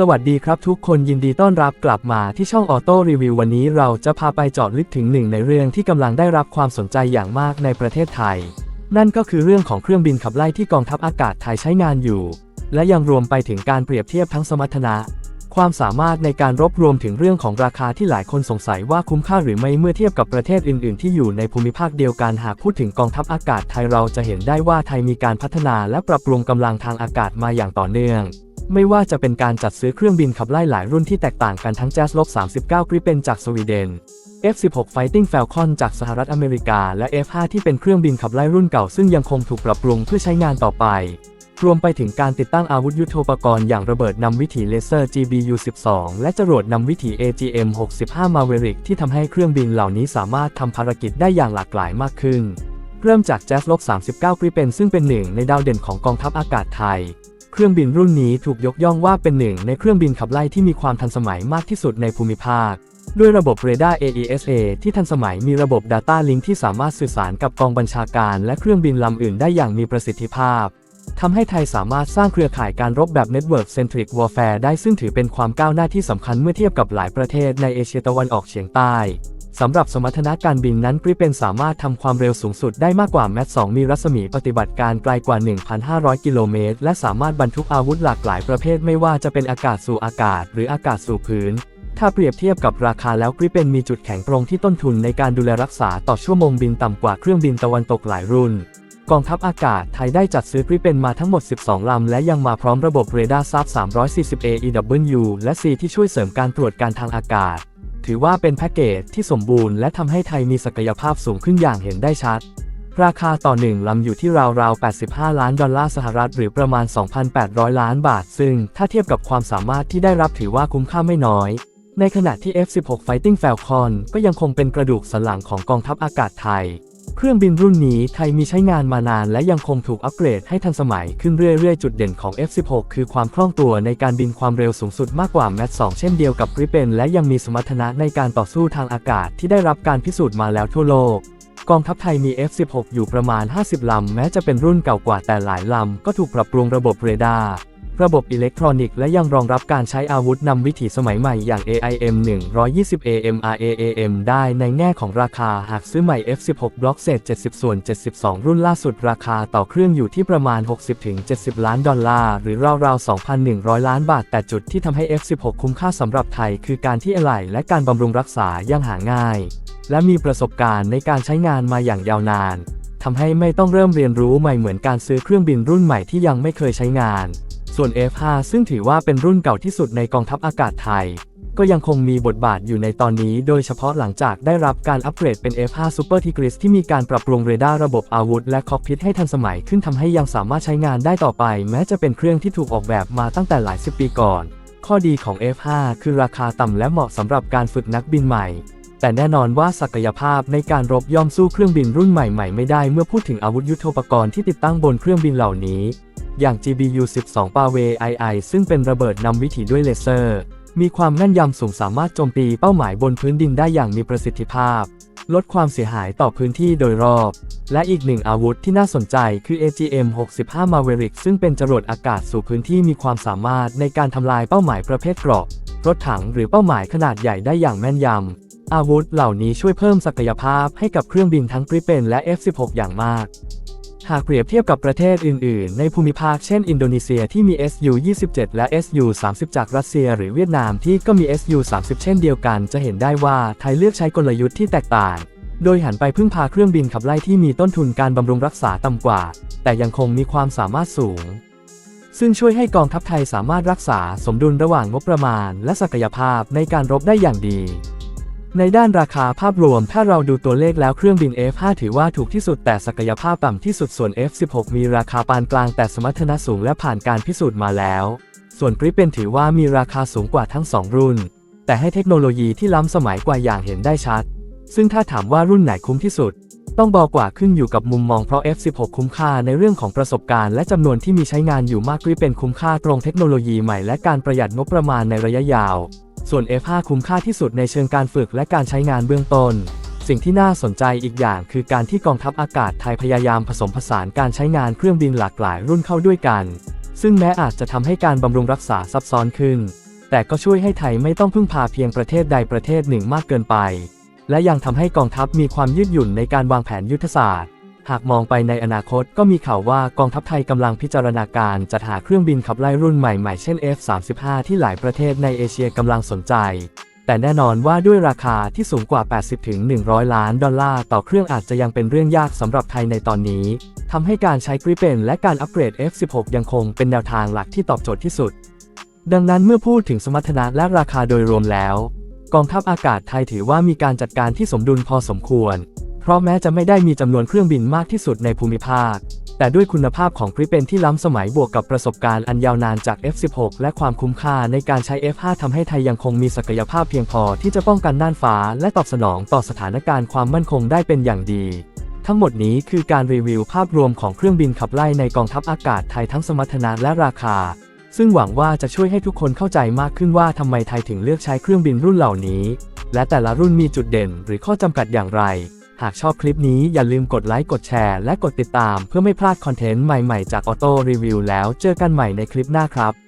สวัสดีครับทุกคนยินดีต้อนรับกลับมาที่ช่องออโต้รีวิววันนี้เราจะพาไปเจาะลึกถึงหนึ่งในเรื่องที่กำลังได้รับความสนใจอย่างมากในประเทศไทย นั่นก็คือเรื่องของเครื่องบินขับไล่ที่กองทัพอากาศไทยใช้งานอยู่ และยังรวมไปถึงการเปรียบเทียบทั้งสมรรถนะ ความสามารถในการรบรวมถึงเรื่องของราคาที่หลายคนสงสัยว่าคุ้มค่าหรือไม่เมื่อเทียบกับประเทศอื่น ๆ ที่อยู่ในภูมิภาคเดียวกันหากพูดถึงกองทัพอากาศไทยเราจะเห็นได้ว่าไทยมีการพัฒนาและปรับปรุงกำลังทางอากาศมาอย่างต่อเนื่อง ไม่ว่าจะเป็นการจัดซื้อเครื่องบินขับไล่หลายรุ่นที่แตกต่างกันทั้ง Jazz ลบ39 Gripen จากสวีเดน F16 Fighting Falcon จากสหรัฐอเมริกา และ F5 ที่เป็นเครื่องบินขับไล่รุ่นเก่าซึ่งยังคงถูกปรับปรุงเพื่อใช้งานต่อไป รวมไปถึงการติดตั้งอาวุธยุโทโธปกรณ์อย่างระเบิดนำวิถีเลเซอร์ GBU-12 และจรวดนำวิถี AGM-65 Maverick ที่ทำให้เครื่องบินเหล่านี้สามารถทำภารกิจได้อย่างหลากหลายมากขึ้น เริ่มจาก Jazz ลบ39 Gripen ซึ่งเป็นหนึ่งในดาวเด่นของกองทัพอากาศไทย เครื่องบินรุ่นนี้ถูกยกย่องว่าเป็นหนึ่งในเครื่องบินขับไล่ที่มีความทันสมัยมากที่สุดในภูมิภาค ด้วยระบบเรดาร์ AESA ที่ทันสมัยมีระบบ Data Link ที่สามารถสื่อสารกับกองบัญชาการและเครื่องบินลำอื่นได้อย่างมีประสิทธิภาพทำให้ไทยสามารถสร้างเครือข่ายการรบแบบ Network Centric Warfare ได้ซึ่งถือเป็นความก้าวหน้าที่สำคัญเมื่อเทียบกับหลายประเทศในเอเชียตะวันออกเฉียงใต้ สำหรับสมรรถนะการบินนั้นกริเป็นสามารถทำความเร็วสูงสุดได้มากกว่าแมท2มีรัศมีปฏิบัติการไกลกว่า 1,500 กิโลเมตร และสามารถบรรทุกอาวุธหลากหลายประเภทไม่ว่าจะเป็นอากาศสู่อากาศ หรืออากาศสู่พื้น ถ้าเปรียบเทียบกับราคาแล้วกริเป็นมีจุดแข็งตรงที่ต้นทุนในการดูแลรักษาต่อชั่วโมงบินต่ำกว่าเครื่องบินตะวันตกหลายรุ่นกองทัพอากาศไทยได้จัดซื้อกริเป็นมาทั้งหมด 12 ลำ และยังมาพร้อมระบบเรดาร์ซับ 340 AEW และ C ที่ช่วยเสริมการตรวจการทางอากาศ ถือว่าเป็นแพ็กเกจที่สมบูรณ์และทำให้ไทยมีศักยภาพสูงขึ้นอย่างเห็นได้ชัด ราคาต่อหนึ่งลำอยู่ที่ราวๆ 85 ล้านดอลลาร์สหรัฐหรือประมาณ 2,800 ล้านบาท ซึ่งถ้าเทียบกับความสามารถที่ได้รับถือว่าคุ้มค่าไม่น้อย ในขณะที่ F16 Fighting Falcon ก็ยังคงเป็นกระดูกสันหลังของกองทัพอากาศไทย เครื่องบินรุ่นนี้ไทยมีใช้งานมานานและยังคงถูกอัปเกรดให้ทันสมัยขึ้นเรื่อยๆ จุดเด่นของ F16 คือความคล่องตัวในการบินความเร็วสูงสุดมากกว่าแมท2เช่นเดียวกับ Gripen และยังมีสมรรถนะในการต่อสู้ทางอากาศที่ได้รับการพิสูจน์มาแล้วทั่วโลก กองทัพไทยมี F16 อยู่ประมาณ 50 ลำ แม้จะเป็นรุ่นเก่ากว่าแต่หลายลำก็ถูกปรับปรุงระบบเรดาร์ ระบบอิเล็กทรอนิกส์และยังรองรับการใช้อาวุธนำวิถีสมัยใหม่อย่าง AIM 120 AMRAAM ได้ในแง่ของราคาหากซื้อใหม่ F16 บล็อกเศษ 70 ส่วน 72 รุ่นล่าสุดราคาต่อเครื่องอยู่ที่ประมาณ 60-70 ล้านดอลลาร์ หรือราวๆ 2,100 ล้านบาท แต่จุดที่ทำให้ F16 คุ้มค่าสำหรับไทย คือการที่อะไหล่และการบำรุงรักษายังหาง่าย และมีประสบการณ์ในการใช้งานมาอย่างยาวนานทำให้ไม่ต้องเริ่มเรียนรู้ใหม่เหมือนการซื้อเครื่องบินรุ่นใหม่ที่ยังไม่เคยใช้งาน ส่วน F5 ซึ่งถือว่าเป็นรุ่นเก่าที่สุดในกองทัพอากาศไทย ก็ยังคงมีบทบาทอยู่ในตอนนี้ โดยเฉพาะหลังจากได้รับการอัปเกรดเป็น F5 Super Tigris ที่มีการปรับปรุงเรดาร์ระบบอาวุธ และคอกพิทให้ทันสมัยขึ้นทำให้ยังสามารถใช้งานได้ต่อไป แม้จะเป็นเครื่องที่ถูกออกแบบมาตั้งแต่หลายสิบปีก่อน ข้อดีของ F5 คือราคาต่ำและเหมาะสำหรับการฝึกนักบินใหม่ แต่แน่นอนว่าศักยภาพในการรบย่อมสู้เครื่องบินรุ่นใหม่ๆไม่ได้เมื่อพูดถึงอาวุธยุทโธปกรณ์ที่ติดตั้งบนเครื่องบินเหล่านี้ อย่าง GBU-12 p a w a II ซึ่งเป็นระเบิดนำวิถีด้วยเลเซอร์ มีความแม่นยำสูงสามารถโจมตีเป้าหมายบนพื้นดินได้อย่างมีประสิทธิภาพ ลดความเสียหายต่อพื้นที่โดยรอบ และอีกหนึ่งอาวุธที่น่าสนใจคือ AGM-65 Maverick ซึ่งเป็นจรวดอากาศสู่พื้นที่มีความสามารถในการทำลายเป้าหมายประเภทเกราะรถถังหรือเป้าหมายขนาดใหญ่ได้อย่างแม่นยำ อาวุธเหล่านี้ช่วยเพิ่มศักยภาพให้กับเครื่องบินทั้ง Gripen และ F16 อย่างมาก หากเปรียบเทียบกับประเทศอื่น ๆ ในภูมิภาคเช่นอินโดนีเซียที่มี Su-27 และ Su-30 จากรัสเซีย หรือเวียดนามที่ก็มี Su-30 เช่นเดียวกัน จะเห็นได้ว่าไทยเลือกใช้กลยุทธ์ที่แตกต่าง โดยหันไปพึ่งพาเครื่องบินขับไล่ที่มีต้นทุนการบำรุงรักษาต่ำกว่า แต่ยังคงมีความสามารถสูงซึ่งช่วยให้กองทัพไทยสามารถรักษาสมดุลระหว่างงบประมาณและศักยภาพในการรบได้อย่างดี ในด้านราคาภาพรวม ถ้าเราดูตัวเลขแล้วเครื่องบิน F5 ถือว่าถูกที่สุดแต่ศักยภาพต่ำที่สุดส่วน F16 มีราคาปานกลางแต่สมรรถนะสูงและผ่านการพิสูจน์มาแล้ว ส่วนกริปเป็นถือว่ามีราคาสูงกว่าทั้ง 2 รุ่น แต่ให้เทคโนโลยีที่ล้ำสมัยกว่าอย่างเห็นได้ชัด ซึ่งถ้าถามว่ารุ่นไหนคุ้มที่สุด ต้องบอกว่าขึ้นอยู่กับมุมมองเพราะ F16 คุ้มค่าในเรื่องของประสบการณ์และจำนวนที่มีใช้งานอยู่มากกริปเป็นคุ้มค่าตรงเทคโนโลยีใหม่และการประหยัดงบประมาณในระยะยาว ส่วน F5 คุ้มค่าที่สุดในเชิงการฝึกและการใช้งานเบื้องต้น สิ่งที่น่าสนใจอีกอย่างคือการที่กองทัพอากาศไทยพยายามผสมผสานการใช้งานเครื่องบินหลากหลายรุ่นเข้าด้วยกัน ซึ่งแม้อาจจะทำให้การบำรุงรักษาซับซ้อนขึ้น แต่ก็ช่วยให้ไทยไม่ต้องพึ่งพาเพียงประเทศใดประเทศหนึ่งมากเกินไป และยังทำให้กองทัพมีความยืดหยุ่นในการวางแผนยุทธศาสตร์ หากมองไปในอนาคตก็มีข่าวว่ากองทัพไทยกำลังพิจารณาการจัดหาเครื่องบินขับไล่รุ่นใหม่ๆ เช่น F-35 ที่หลายประเทศในเอเชียกำลังสนใจ แต่แน่นอนว่าด้วยราคาที่สูงกว่า 80-100 ล้านดอลลาร์ต่อเครื่องอาจจะยังเป็นเรื่องยากสำหรับไทยในตอนนี้ทำให้การใช้กริเปนและการอัปเกรด F16 ยังคงเป็นแนวทางหลักที่ตอบโจทย์ที่สุด ดังนั้นเมื่อพูดถึงสมรรถนะและราคาโดยรวมแล้ว กองทัพอากาศไทยถือว่ามีการจัดการที่สมดุลพอสมควร เพราะแม้จะไม่ได้มีจำนวนเครื่องบินมากที่สุดในภูมิภาค แต่ด้วยคุณภาพของกริเปนที่ล้ำสมัยบวกกับประสบการณ์อันยาวนานจาก F16 และความคุ้มค่าในการใช้ F5 ทำให้ไทยยังคงมีศักยภาพเพียงพอที่จะป้องกันน่านฟ้า และตอบสนองต่อสถานการณ์ความมั่นคงได้เป็นอย่างดีทั้งหมดนี้คือการรีวิวภาพรวมของเครื่องบินขับไล่ในกองทัพอากาศไทยทั้งสมรรถนะและราคา ซึ่งหวังว่าจะช่วยให้ทุกคนเข้าใจมากขึ้นว่าทำไมไทยถึงเลือกใช้เครื่องบินรุ่นเหล่านี้ และแต่ละรุ่นมีจุดเด่นหรือข้อจำกัดอย่างไร หากชอบคลิปนี้อย่าลืมกดไลค์กดแชร์และกดติดตามเพื่อไม่พลาดคอนเทนต์ใหม่ๆจากออโต้รีวิวแล้วเจอกันใหม่ในคลิปหน้าครับ